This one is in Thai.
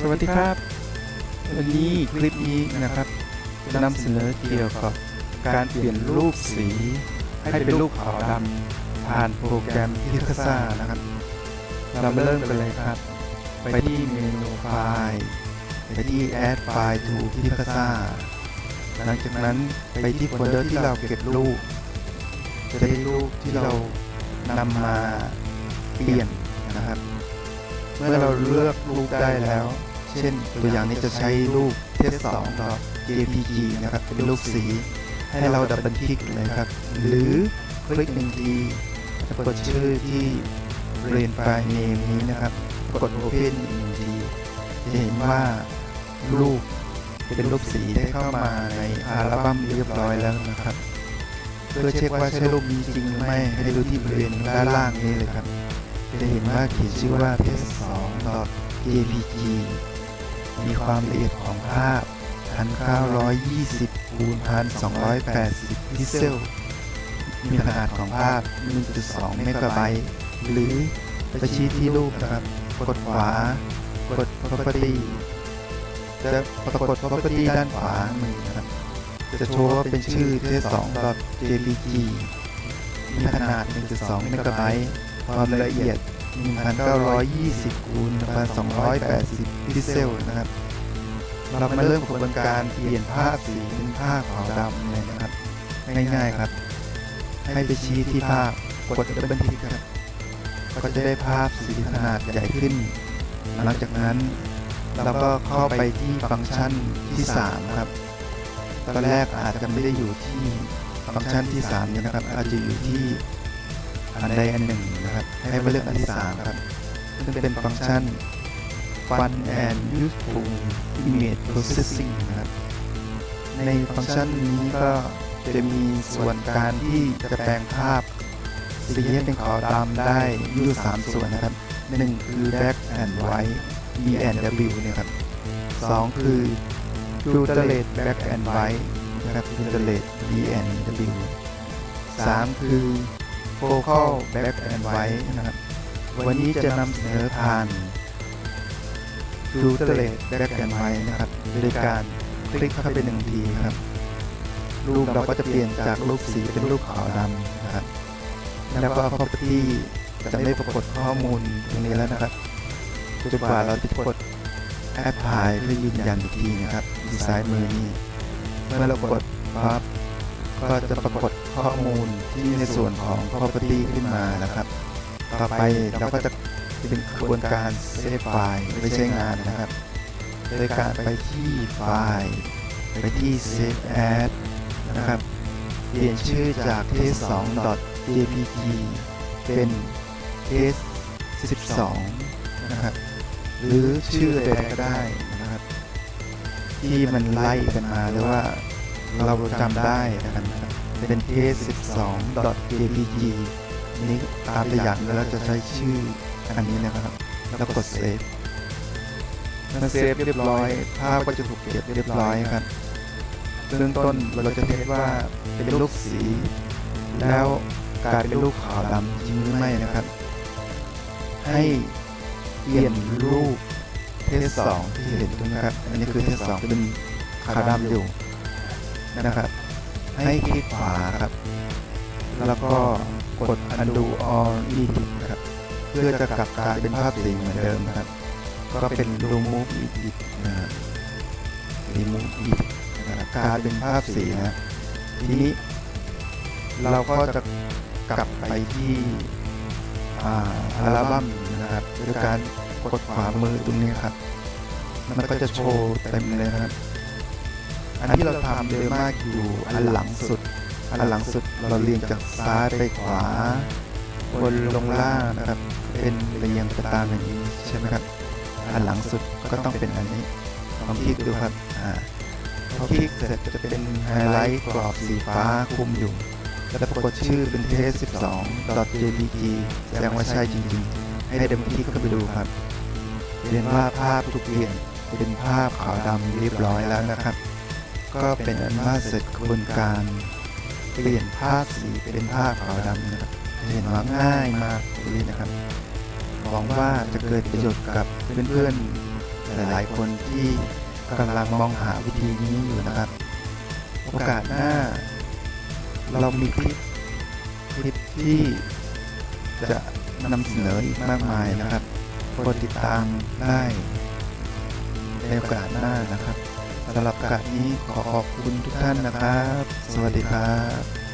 สวัสดีครับ วันนี้คลิปนี้นะครับจะนำเสนอเกี่ยวกับการเปลี่ยนรูปสี ให้เป็นรูปขาวดำผ่านโปรแกรม Picasa นะครับ เรามาเริ่มกันเลยครับ ไปที่เมนูไฟล์ไปที่ Add File to Picasa หลังจากนั้นไปที่โฟลเดอร์ที่เราเก็บรูป จะได้รูปที่เรานำมาเปลี่ยนนะครับ เมื่อเราเลือกรูปได้แล้ว เช่นตัวอย่างนี้จะใช้รูปเทสสองต่อ JPG นะครับเป็นรูปสี ให้เราดับเบิลคลิกเลยครับ หรือคลิกหนึ่งทีจะกดชื่อที่เรียนไฟล์ name นี้นะครับ กด open อีกหนึ่งทีจะเห็นว่ารูปเป็นรูปสีได้เข้ามาในอัลบั้มเรียบร้อยแล้วนะครับ เพื่อเช็คว่าใช่รูปนี้จริงหรือไม่ให้ดูที่บริเวณด้านล่างนี้เลยครับ จะเห็นว่าเขียนชื่อว่า test 2 jpg มีความละเอียดของภาพ 1920คูณ1280 พิกเซล มีขนาดของภาพ 1.2 เมกะไบต์ หรือไปชี้ที่รูปนะครับ กดขวา กด property จะปรากฏ property ด้านขวามือนะครับ จะโชว์ว่าเป็นชื่อ test 2 jpg มีขนาด 1.2 เมกะไบต์ ความละเอียด 1920คูณ1280พิกเซลนะครับ เรามาเริ่มกระบวนการเปลี่ยนภาพสีเป็นภาพขาวดำเลยนะครับ ง่ายๆครับ ให้ไปชี้ที่ภาพกดดับเบิลคลิกครับ ก็จะได้ภาพสีขนาดใหญ่ขึ้น หลังจากนั้นเราก็เข้าไปที่ฟังก์ชันที่ 3 ครับ ตอนแรกอาจจะไม่ได้อยู่ที่ฟังก์ชันที่ 3นี้นะครับ อาจจะอยู่ที่ อันใดอันหนึ่งนะครับ ให้มาเลือกอันที่3ครับ ซึ่งเป็นฟังก์ชัน Fun and Useful Image Processing นะครับ ในฟังก์ชันนี้ก็จะมีส่วนการที่จะแปลงภาพสีให้เป็นขาวดำได้อยู่3ส่วนนะครับหนึ่งคือ Black and White B and W เนี่ยครับสองคือ Filterate Black and White นะครับ Filterate B and W สามคือ Focal Black and White นะครับ วันนี้จะนำเสนอผ่าน Filterate Black and White นะครับโดยการคลิกเข้าไปหนึ่งทีนะครับ รูปเราก็จะเปลี่ยนจากรูปสีเป็นรูปขาวดำนะครับ แล้วก็ property จะไม่ปรากฏข้อมูลตรงนี้แล้วนะครับจนกว่าเราจะกด apply เพื่อยืนยันอีกทีนะครับที่ซ้ายมือนี้เมื่อเรากดปั๊บ ก็จะปรากฏข้อมูลที่ในส่วนของ property ขึ้นมานะครับ ต่อไปเราก็จะเป็นกระบวนการเซฟไฟล์ไว้ใช้งานนะครับ โดยการไปที่ไฟล์ ไปที่ save as นะครับ เปลี่ยนชื่อจาก test 2 jpg เป็น test 12 นะครับ หรือชื่อใดก็ได้นะครับ ที่มันไล่กันมาหรือว่า เราจำได้นะครับเป็น test 12 jpg นี้ตามตัวอย่างแล้วจะใช้ชื่ออันนี้นะครับ แล้วกด save เมื่อเซฟเรียบร้อย ภาพก็จะถูกเก็บเรียบร้อยครับเบื้องต้นเราจะเทสว่าเป็นรูปสี แล้วกลายเป็นรูปขาวดำจริงหรือไม่นะครับ ให้เปลี่ยนรูปเทสสองที่เห็นตรงนะครับ อันนี้คือเทสสองเป็นขาวดำอยู่ นะครับ ให้คลิกขวาครับ แล้วก็กด undo all edit นะครับ เพื่อจะกลับกลายเป็นภาพสีเหมือนเดิมนะครับ ก็เป็น remove edit นะครับ remove edit นะครับกลายเป็นภาพสีนะทีนี้ เราก็จะกลับไปที่อัลบั้มนะครับโดยการกดขวามือตรงนี้ครับ มันก็จะโชว์เต็มเลยนะครับ นที่เราทำเยอะมากอยู่อันหลังสุด อันหลังสุดเราเรียงจากซ้ายไปขวาบนลงล่างนะครับ เป็นเรียงไปตามอย่างนี้ใช่ไหมครับ อันหลังสุดก็ต้องเป็นอันนี้ลองคลิกดูครับอ่าพอคลิกเสร็จจะเป็นไฮไลท์กรอบสีฟ้าคุมอยู่ แล้วปรากฏชื่อเป็นเทส12 .jpg แสดงว่าใช่จริงๆ ให้เดิมคลิกเข้าไปดูครับเห็นว่าภาพถูกเปลี่ยนเป็นภาพขาวดำเรียบร้อยแล้วนะครับ ก็เป็นอันว่าเสร็จกระบวนการเปลี่ยนภาพสีเป็นภาพขาวดำนะครับเห็นว่าง่ายมากเลยนะครับหวังว่าจะเกิดประโยชน์กับเพื่อนๆหลายๆคนที่กำลังมองหาวิธีนี้อยู่นะครับ โอกาสหน้า เรามีคลิปคลิปที่จะนำเสนออีกมากมายนะครับโปรดติดตามได้ในโอกาสหน้านะครับ สำหรับโอกาสนี้ขอขอบคุณทุกท่านนะครับ สวัสดีครับ